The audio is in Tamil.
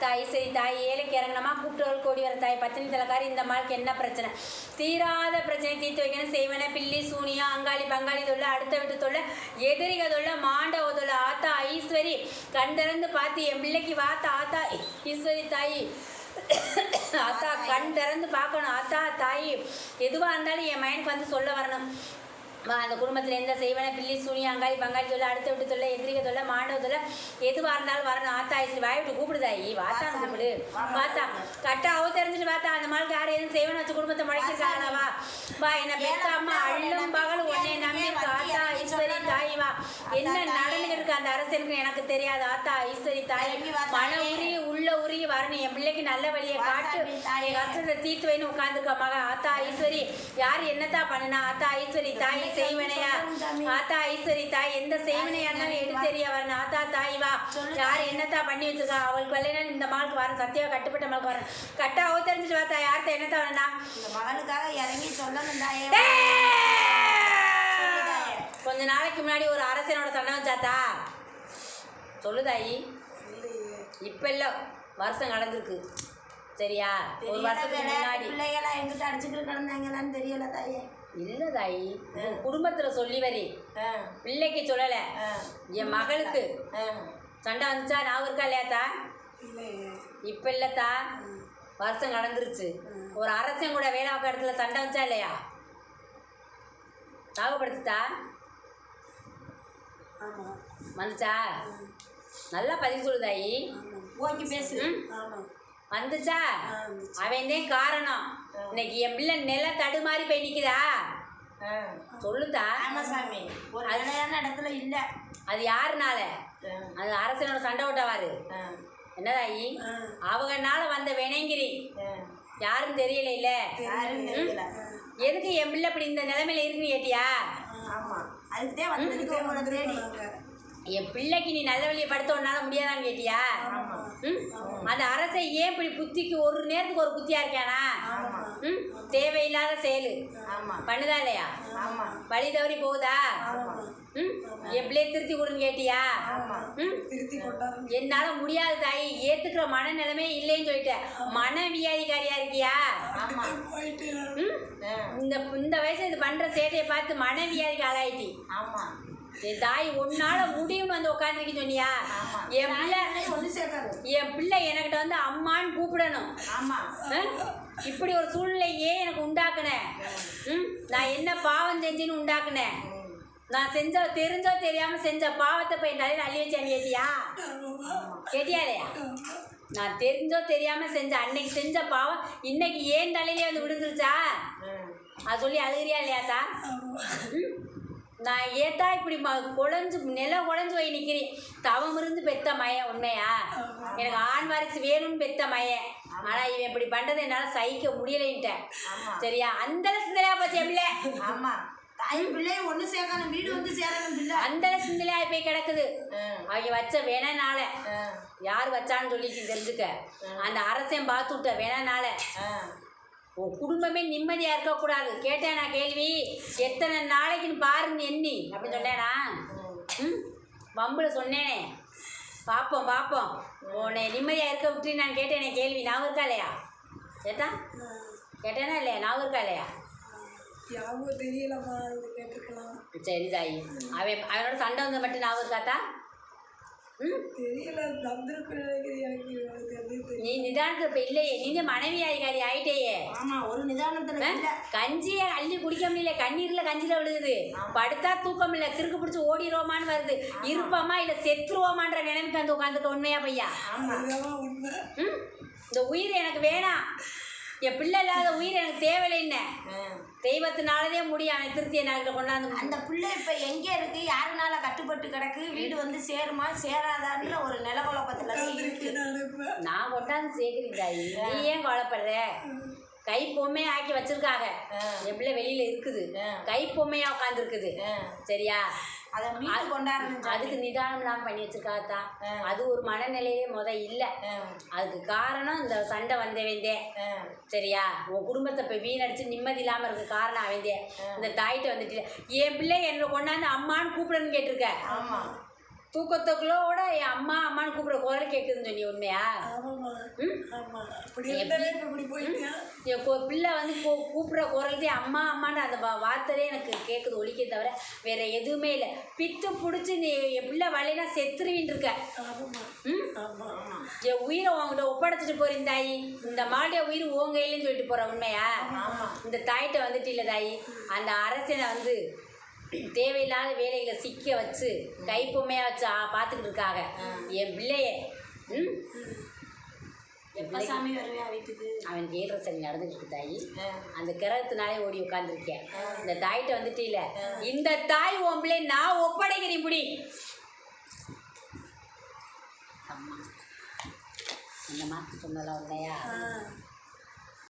தாய் சரி தாய் ஏழைக்கு இறங்கினமா கூப்பிட்டவள் கோடி வர தாய் பத்தினி தலைக்காரி இந்த மாளுக்கு என்ன பிரச்சனை? தீராத பிரச்சனை தீர்த்து வைக்கணும் செய்வன பில்லி சூனியா அங்காளி பங்காளி தொல்ல அடுத்த வீட்டு தொல்ல எதிரிக தொல்ல மாண்டவ தொல்ல ஆத்தா ஐஸ்வரி கண்டிறந்து பார்த்து என் பிள்ளைக்கு வாத்தா ஆத்தா ஈஸ்வரி தாய் ஆத்தா கண் திறந்து பார்க்கணும் ஆத்தா தாய் எதுவாக இருந்தாலும் என் மைண்டுக்கு வந்து சொல்ல வரணும். அந்த குடும்பத்தில் எந்த செய்வன? பில்லி சூனி அங்காளி பங்காளி சொல்ல அடுத்த விட்டு சொல்ல எதிரிக சொல்ல மாண்டவ சொல்ல எதுவாக இருந்தாலும் வரணும். ஆத்தா ஐஸ்வரி வாய் விட்டு கூப்பிடுதாயி வாத்தா கூப்பிடு வாத்தா. கட்டாவோ தெரிஞ்சுட்டு வாத்தா அந்த மாதிரி யார் எதுவும் செய்வன வச்சு குடும்பத்தை முளைக்கிறாங்களா வா. வா என்ன பெத்த அம்மா அள்ளும் பகல் உன்னை நம்பி இருக்கு ஈஸ்வரி தாய் வா. என்ன இருக்கு. அந்த அரசனுக்கு எனக்கு தெரியாது. ஆத்தா ஐஸ்வரி தாய் மன உருகி உள்ள உருகி வரணும். என் பிள்ளைக்கு நல்ல வழியை காட்டு. கஷ்டத்தை தீர்த்து வைன்னு உட்காந்துருக்க மக. ஆத்தா ஐஸ்வரி யார் என்னத்தா பண்ணுனா? ஆத்தா ஐஸ்வரி தாய் செய்வனையா ஆத்தா ஐஸ்வரி தாய் எந்த செய்வனையா இருந்தாலும் எடுத்து தெரிய வரணும். ஆத்தா தாய் வா. யார் என்னத்தா பண்ணி வச்சிருக்கா? அவளுக்கு வரலைன்னா இந்த மாளுக்கு வரேன் சத்தியா கட்டுப்பட்ட மாளுக்கு வரேன் கட்டாவோ தெரிஞ்சுட்டு வாத்தா. யார்கிட்ட என்னத்தா வரேன்னா இந்த மகனுக்காக இறங்கி சொல்லணும் தாயே. கொஞ்ச நாளைக்கு முன்னாடி ஒரு அரசனோட சண்டை வச்சாத்தா? சொல்லுதாயி இப்ப இல்ல. வருஷம் கடந்திருக்கு. சரியா? ஒரு வருஷத்துக்கு முன்னாடி. பிள்ளைகளா எங்கிட்ட அடிச்சுக்கிட்டு கிடந்தாங்களான்னு தெரியல தாயே. இல்ல தாயி. குடும்பத்துல சொல்லி வரி. பிள்ளைக்கு சொல்லல. என் மகளுக்கு. சண்டை வந்துச்சா? நான் இருக்கா இல்லையாத்தா இப்ப இல்லத்தா வருஷம் கடந்துருச்சு. ஒரு அரசன் கூட வேலை பார்க்க இடத்துல சண்டை வந்துச்சா இல்லையா? ஞாபகப்படுத்துத்தா ஆமாம் வந்துச்சா? நல்லா பதில் சொல்லுதாயி ஓகே பேசு. வந்துச்சா. அவன் தான் காரணம். இன்னைக்கு என் பிள்ளை நில தடுமாறி போய் நிக்குதா? ஆ. சொல்லுதா? ஆமா சாமி. ஒரு நிலையான இடத்துல இல்ல. அது யாருனால? அது அரசனோட சண்டை விட்டவாரு ஆ, என்னதாயி அவங்கனால வந்த வினைங்கிரி. யாரும் தெரியல இல்ல? எதுக்கு என் பிள்ளை இப்படி இந்த நிலைமையில இருக்குன்னு கேட்டியா? வந்திருக்கு உங்களை தேடி என் பிள்ளைக்கு நீ நல்ல வழியை படுத்த உன்னால முடியாதான்னு கேட்டியா? ம்? அந்த அரசை ஏன் இப்படி புத்திக்கு ஒரு நேரத்துக்கு ஒரு புத்தியா இருக்கானா? ம்? தேவையில்லாத செயலு. பண்ணுதா இல்லையா? வழி தவறி போகுதா? ம்? என் பிள்ளைய திருத்தி கொடுன்னு கேட்டியா? ம்? என்னால முடியாது தாய். ஏத்துக்கிற மனநிலைமே இல்லைன்னு சொல்லிட்டேன் மன வியாதிக்காரியா இருக்கியா? ம்? இந்த இந்த வயசுல இது பண்ற சேட்டையை பார்த்து மன வியாதிக்கு ஆளாயிட்டி. ஆமா. என் தாய் உன்னால முடியும்னு வந்து உட்காந்துருக்கேன்னு சொன்னியா? என் பிள்ளை என் பிள்ளை எனக்கிட்ட வந்து அம்மான்னு கூப்பிடணும்? இப்படி ஒரு சூழ்நிலை ஏன் எனக்கு உண்டாக்குனேன் ம்? நான் என்ன பாவம் செஞ்சேன்னு உண்டாக்குனேன் நான் செஞ்ச தெரிஞ்சோ தெரியாம செஞ்ச பாவத்தை போய் தலையில அள்ளி வச்சேன் கேட்டியா கேட்டியா இல்லையா நான் தெரிஞ்சோ தெரியாம செஞ்ச அன்னைக்கு செஞ்ச பாவம் இன்னைக்கு ஏன் தலையிலே வந்து விழுந்துருச்சா. அது சொல்லி அழுகிறியா இல்லையாத்தா ம்? நான் ஏத்தா இப்படி ம குழஞ்சு நில குழஞ்சு போய் நிற்கிறேன் தவம் இருந்து பெத்த மயன் உண்மையா? எனக்கு ஆண் வாரிசு வேணும்னு பெத்த மயன் ஆனா இவன் இப்படி பண்றது என்னால சகிக்க முடியலைன்ட்டேன். சரியா? அந்த சிந்தனையா போச்சு என் பிள்ளை? ஆமா. தாயும் பிள்ளையும் ஒன்று சேர்க்கணும் வீடு வந்து சேரணும் பிள்ளை. அந்த சிந்தனையா போய் கிடக்குது. அவங்க வச்ச வேணனால. யார் வச்சான்னு சொல்லிட்டு தெரிஞ்சுக்க. அந்த அரசன் பார்த்து விட்ட வேணனால. உன் குடும்பமே நிம்மதியா இருக்கக்கூடாது. கேட்டேன் நான் கேள்வி. எத்தனை நாளைக்குன்னு பாருன்னு எண்ணி. அப்படின்னு சொன்னேனா ம். வம்புல சொன்னேனே. பார்ப்போம் பார்ப்போம் உன்னை நிம்மதியாக இருக்க விட்டு நான் கேட்டேனே கேள்வி. ஞாபகம் இருக்கா இல்லையா? கேட்டா கேட்டேனா இல்லையா? ஞாபகம் இருக்கா இல்லையா? தெரியலம்மா சரி தாயி அவன் அவனோட சண்டை வந்து மட்டும் ஞாபகம் இருக்காத்தா? தெரியல எனக்கு எனக்கு நீ நிதானத்தில் இப்போ இல்லையே நீங்க மனைவி அதிகாரி ஆயிட்டேயே. ஆமா ஒரு நிதானத்துல இல்ல. கஞ்சியை அள்ளி குடிக்க முடியல கண்ணீர்ல கஞ்சில விழுகுது. படுத்தா தூக்கம் இல்ல கிறுக்கு பிடிச்சி ஓடிடுவோமான்னு வருது. இருப்போமா இல்ல செத்துருவோமான்ற நினைவுக்கு வந்து உட்காந்துட்டு உண்மையா பையா? ஆமா அதுதான் உண்மை. ம்? இந்த உயிர் எனக்கு வேணாம். என் பிள்ளை இல்லாத உயிர் எனக்கு தேவையில்லைன்னு. தெய்வத்தினாலதே முடியும் அவன் திருத்திய நாள்கிட்ட கொண்டாந்து அந்த பிள்ளை இப்ப எங்க இருக்கு? யாருனால கட்டுப்பட்டு கிடக்கு? வீடு வந்து சேருமா சேராதான்ற ஒரு நிலகுழப்பத்துல தான் இருக்கு. நான் கொண்டாந்து சேர்க்கிறேன் தாயி. நீ ஏன் கவலைப்படுற? கை பொம்மையா ஆக்கி வச்சிருக்காங்க. என் பிள்ளை வெளியில இருக்குது. கை பொம்மையா உட்காந்து இருக்குது ஆ. சரியா? அதை மீட்டு கொண்டாடணும். அதுக்கு நிதானம் இல்லாம பண்ணி வச்சிருக்காதான் ஆ. அது ஒரு மனநிலையிலே முத இல்ல. அதுக்கு காரணம் இந்த சண்டை வந்தவேந்தே ஆ. சரியா உன் குடும்பத்தை இப்போ வீணடிச்சு நிம்மதி இல்லாம இருக்க காரணம் அவந்தே இந்த தாயிட்ட வந்துட்டு என் பிள்ளை என்னை கொண்டாந்து அம்மான்னு கூப்பிடணும்னு கேட்டிருக்க ஆமா தூக்கத்துக்குள்ளோட என் அம்மா அம்மான்னு கூப்பிட குரல் கேட்குதுன்னு சொன்னி உண்மையா? என் பிள்ளை வந்து கூ கூப்பிட்ற குரலுக்கு அம்மா அம்மான்னு அந்த வார்த்தையே எனக்கு கேட்குது ஒலிக்க தவிர வேற எதுவுமே இல்லை. பித்து பிடிச்சி நீ என் பிள்ளை வரலைன்னா செத்துருவின்னு இருக்க. என் உயிரை உங்ககிட்ட ஒப்படைச்சிட்டு போறேன் தாயி. இந்த மாடைய உயிர் உன் கையிலன்னு சொல்லிட்டு போற உண்மையா? இந்த தாயிட்ட வந்துட்டு இல்லை தாயி. அந்த அரசனை வந்து தேவையில்லாத வேலைகளை சிக்க வச்சு கைப்பொம்மையா வச்சு பார்த்துக்கிட்டு இருக்காங்க. என் பிள்ளைய. ம்? எப்ப சாமி வருவியா வீட்டுக்கு? அவனுக்கு ஏழரை சனி நடந்துட்டு தாயி. அந்த கிரகத்தினாலே ஓடி உட்காந்துருக்கேன் இந்த தாயிட்ட வந்துட்டு இல்ல. இந்த தாய் உன் பிள்ளை நான் ஒப்படைக்கிறேன் இப்படி இந்த மாத்து சொன்னலாம் ஆ.